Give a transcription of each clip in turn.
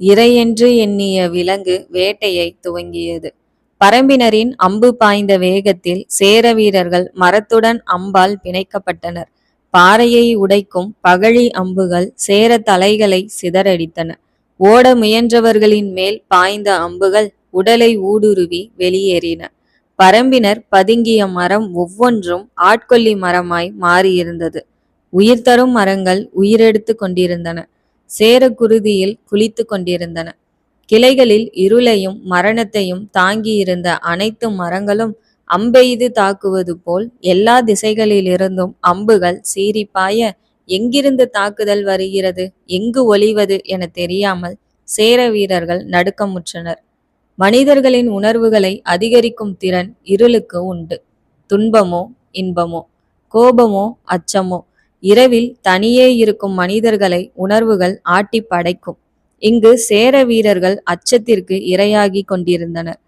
இரையென்று எண்ணிய விலங்கு வேட்டையை துவங்கியது. பரம்பினரின் அம்பு பாய்ந்த வேகத்தில் சேர வீரர்கள் மரத்துடன் அம்பால் பிணைக்கப்பட்டனர். பாறையை உடைக்கும் பகழி அம்புகள் சேர தலைகளை சிதறடித்தன. ஓட முயன்றவர்களின் மேல் பாய்ந்த அம்புகள் உடலை ஊடுருவி வெளியேறின. பரம்பினர் பதுங்கிய மரம் ஒவ்வொன்றும் ஆட்கொல்லி மரமாய் மாறியிருந்தது. உயிர்தரும் மரங்கள் உயிரெடுத்துக் கொண்டிருந்தன. சேரக்குருதியில் குருதியில் குளித்துக் கொண்டிருந்தன. கிளைகளில் இருளையும் மரணத்தையும் தாங்கியிருந்த அனைத்து மரங்களும் அம்பெய்து தாக்குவது போல் எல்லா திசைகளிலிருந்தும் அம்புகள் சீறிப்பாய எங்கிருந்து தாக்குதல் வருகிறது எங்கு ஒளிவது என தெரியாமல் சேர வீரர்கள் நடுக்கமுற்றனர். மனிதர்களின் உணர்வுகளை அதிகரிக்கும் திறன் இருளுக்கு உண்டு. துன்பமோ இன்பமோ கோபமோ அச்சமோ இரவில் தனியே இருக்கும் மனிதர்களை உணர்வுகள் ஆட்டிப் படைக்கும். இங்கு சேர வீரர்கள் அச்சத்திற்கு இரையாகி கொண்டிருந்தனர்.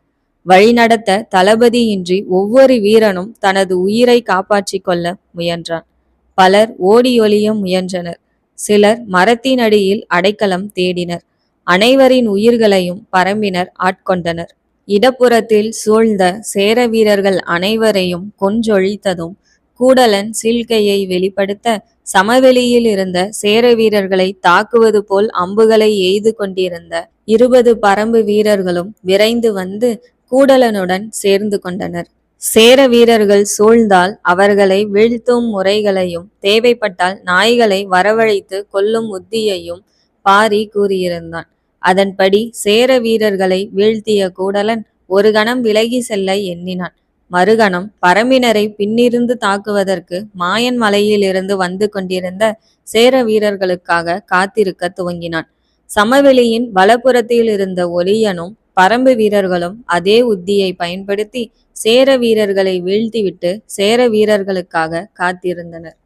வழிநடத்த தளபதியின்றி ஒவ்வொரு வீரனும் தனது உயிரை காப்பாற்றிக் கொள்ள முயன்றான். பலர் ஓடியொளிய முயன்றனர். சிலர் மரத்தின் அடியில் அடைக்கலம் தேடினர். அனைவரின் உயிர்களையும் பரம்பினர் ஆட்கொண்டனர். இடப்புறத்தில் சூழ்ந்த சேர வீரர்கள் அனைவரையும் கொன்றொழித்ததும் கூடலன் சீழ்கையை வெளிப்படுத்த சமவெளியில் இருந்த சேர வீரர்களை தாக்குவது போல் அம்புகளை எய்து கொண்டிருந்த இருபது பரம்பு வீரர்களும் விரைந்து வந்து கூடலனுடன் சேர்ந்து கொண்டனர். சேர வீரர்கள் சூழ்ந்தால் அவர்களை வீழ்த்தும் முறைகளையும் தேவைப்பட்டால் நாய்களை வரவழைத்து கொல்லும் உத்தியையும் பாரி கூறியிருந்தான். அதன்படி சேர வீரர்களை வீழ்த்திய கூடலன் ஒரு கணம் விலகி செல்ல எண்ணினான். மறுகணம் பரம்பினரை பின்னிருந்து தாக்குவதற்கு மாயன் மலையிலிருந்து வந்து கொண்டிருந்த சேர வீரர்களுக்காக காத்திருக்கத் துவங்கினான். சமவெளியின் வலப்புறத்தில் இருந்த ஒளியனும் பரம்பு வீரர்களும் அதே உத்தியை பயன்படுத்தி சேர வீரர்களை வீழ்த்திவிட்டு சேர வீரர்களுக்காக காத்திருந்தனர்.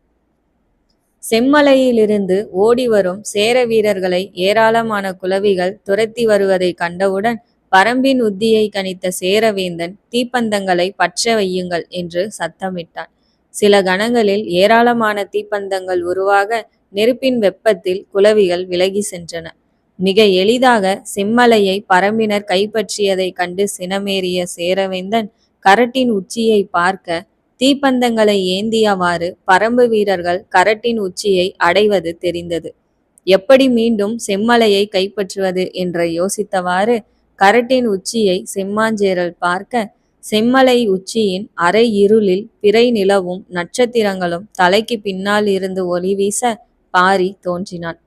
செம்மலையிலிருந்து ஓடிவரும் சேர வீரர்களை ஏராளமான குலவிகள் துரத்தி வருவதைக் கண்டவுடன் பரம்பின் உத்தியை கணித்த சேரவேந்தன் தீப்பந்தங்களை பற்ற வையுங்கள் என்று சத்தமிட்டான். சில கணங்களில் ஏராளமான தீப்பந்தங்கள் உருவாக நெருப்பின் வெப்பத்தில் குலவிகள் விலகிச் சென்றன. மிக எளிதாக செம்மலையை பரம்பினர் கைப்பற்றியதைக் கண்டு சினமேறிய சேரவேந்தன் கரட்டின் உச்சியைப் பார்க்க தீப்பந்தங்களை ஏந்தியவாறு பரம்பு வீரர்கள் கரட்டின் உச்சியை அடைவது தெரிந்தது. எப்படி மீண்டும் செம்மலையை கைப்பற்றுவது என்று யோசித்தவாறு கரட்டின் உச்சியை செம்மாஞ்சேரல் பார்க்க செம்மலை உச்சியின் அரை இருளில் பிறை நிலவும் நட்சத்திரங்களும் தலைக்கு பின்னால் இருந்து ஒளிவீச பாரி தோன்றினான்.